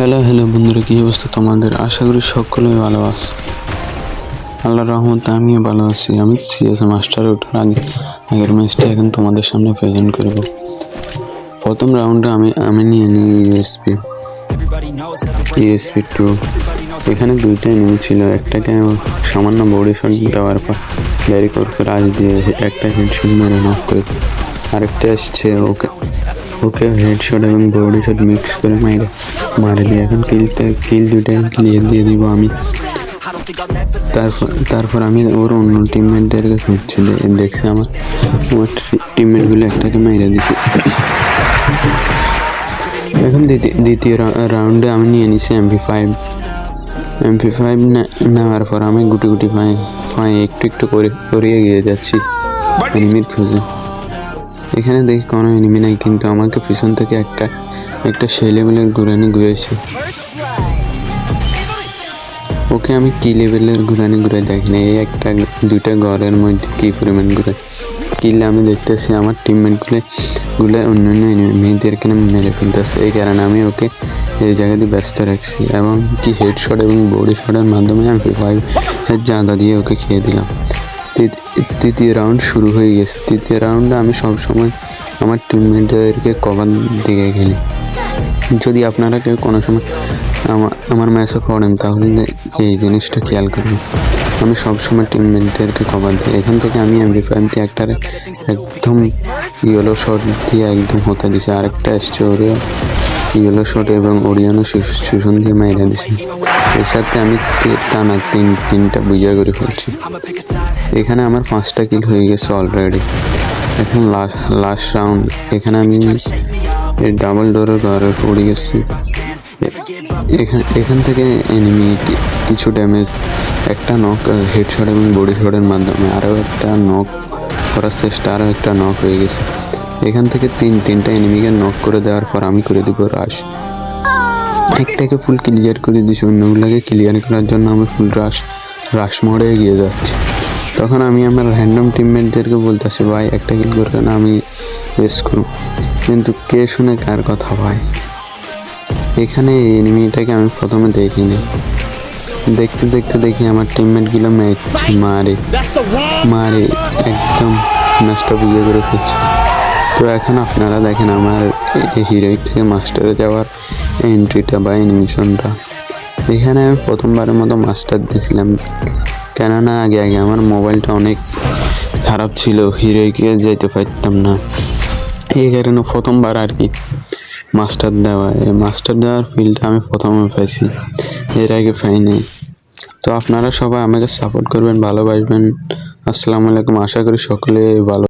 Hello hello বন্ধুরা, কী অবস্থা তোমাদের? আশা করি সকলেই ভালো আছে। আল্লাহ রহমতে আমিও ভালো আছি। আমি সিএস মাস্টারে ওঠার আগে আগের ম্যাচটা এখন তোমাদের সামনে প্রেজেন্ট করব। প্রথম রাউন্ডে আমি আমি নিয়ে নিই ইউএসপি ইউএসপি টু এখানে দুইটাই নিয়ে ছিল। একটাকে সামান্য বডি শট দেওয়ার পর ডাইরেক্ট ওর রাজ দিয়ে একটা হেডশট মেরে নক করে। আরেকটা আসছে ওকে ওকে হেডশট এবং বডি শট মিক্স করে মাইরে মারে দিয়ে এখন কিলতে কিল দুইটাই ক্লিয়ার দিয়ে দিব আমি। তারপর তারপর আমি ওর অন্য টিমমেটদেরকে খুঁজছি দেখছি আমার আমার টিমমেটগুলো একটাকে মেরে দিছি। এখন দ্বিতীয় রাউন্ডে আমি নিয়ে নিছি এমপি ফাইভ এমপি ফাইভ নেওয়ার পর আমি গুটি গুটি পাই পাই একটু একটু করে করিয়ে গিয়ে যাচ্ছি। এনিমির খোঁজে। এখানে দেখি কোনো এনিমি নাই, কিন্তু আমাকে পিছন থেকে একটা একটা সেই লেভেলের ঘুরানি ঘুরেছে ওকে আমি কি লেভেলের ঘুরানি ঘুরে দেখি না, এই একটা, দুইটা ঘরের মধ্যে কি পরিমাণ ঘুরে কিলে আমি দেখতেছি, আমার টিমমেটগুলো গুলো অন্য অন্য মেয়েদেরকে মেরে ফেলতেছে। এই কারণে আমি ওকে এই জায়গাতে ব্যস্ত রাখছি এবং কি হেডশট এবং বডি শটের মাধ্যমে আমি ফাইভ জাদা দিয়ে ওকে খেয়ে দিলাম। তৃতীয় রাউন্ড শুরু হয়ে গেছে। তৃতীয় রাউন্ডে আমি সবসময় আমার টিমমেটদেরকে কভার দিকে খেলি। যদি আপনারা কেউ কোনো সময় আমার আমার ম্যাচে করেন, তাহলে এই জিনিসটা খেয়াল করবেন। আমি সবসময় টিমমেটদেরকে কভার দিই। এখান থেকে আমি এমবি ফাইভ দিয়ে একদম ইয়েলো শট দিয়ে একদম হতে দিছি। আরেকটা এসছে ওরে। ইয়েলো শট এবং ওরিয়ানো দিয়ে মাইরা দিছি এর সাথে আমি টানা তিন, তিনটা বুঝা করে ফেলছি এখানে আমার পাঁচটা কিল হয়ে গেছে অলরেডি এখন লাস্ট লাস্ট রাউন্ড এখানে আমি এই ডাবল ডোরের ঘরে পড়ে গেছি। এখান এখান থেকে এনিমি কিছু ড্যামেজ একটা নক হেডশট এবং বডি শটের মাধ্যমে আরও একটা নক করার চেষ্টা, আরও একটা নক হয়ে গেছে। এখান থেকে তিন তিনটা এনিমিকে নক করে দেওয়ার পর আমি করে দিব রাশ একটাকে ফুল ক্লিয়ার করে দিছি অন্যগুলোকে ক্লিয়ার করার জন্য আমি ফুল রাশ রাশ মোড়ে এগিয়ে যাচ্ছি। তখন আমি আমার র্যান্ডম টিমমেটদেরকে বলতেছি ভাই একটা কিল করবে না আমি রেস করব। কিন্তু কে শুনে কার কথা ভাই? এখানে এই এনিমিটাকে আমি প্রথমে দেখিনি। দেখতে দেখতে দেখি আমার টিমমেটগুলো ম্যাচ মারে মারে একদম ম্যাচটা বুঝে করে ফেলছে। তো এখন আপনারা দেখেন আমার হিরোইক থেকে মাস্টারে যাওয়ার এন্ট্রিটা বা অ্যানিমেশনটা এখানে আমি প্রথমবারের মতো মাস্টার দিয়েছিলাম কেননা আগে আগে আমার মোবাইলটা অনেক খারাপ ছিল হিরোইকে যেতে পারতাম না। এই কারণে প্রথমবার আর কি মাস্টার দেওয়া, এই মাস্টার দেওয়ার ফিল্ডটা আমি প্রথমে পাইছি। এর আগে পাইনি। তো আপনারা সবাই আমাকে সাপোর্ট করবেন, ভালোবাসবেন। আসসালামু আলাইকুম, আশা করি সকলে ভালো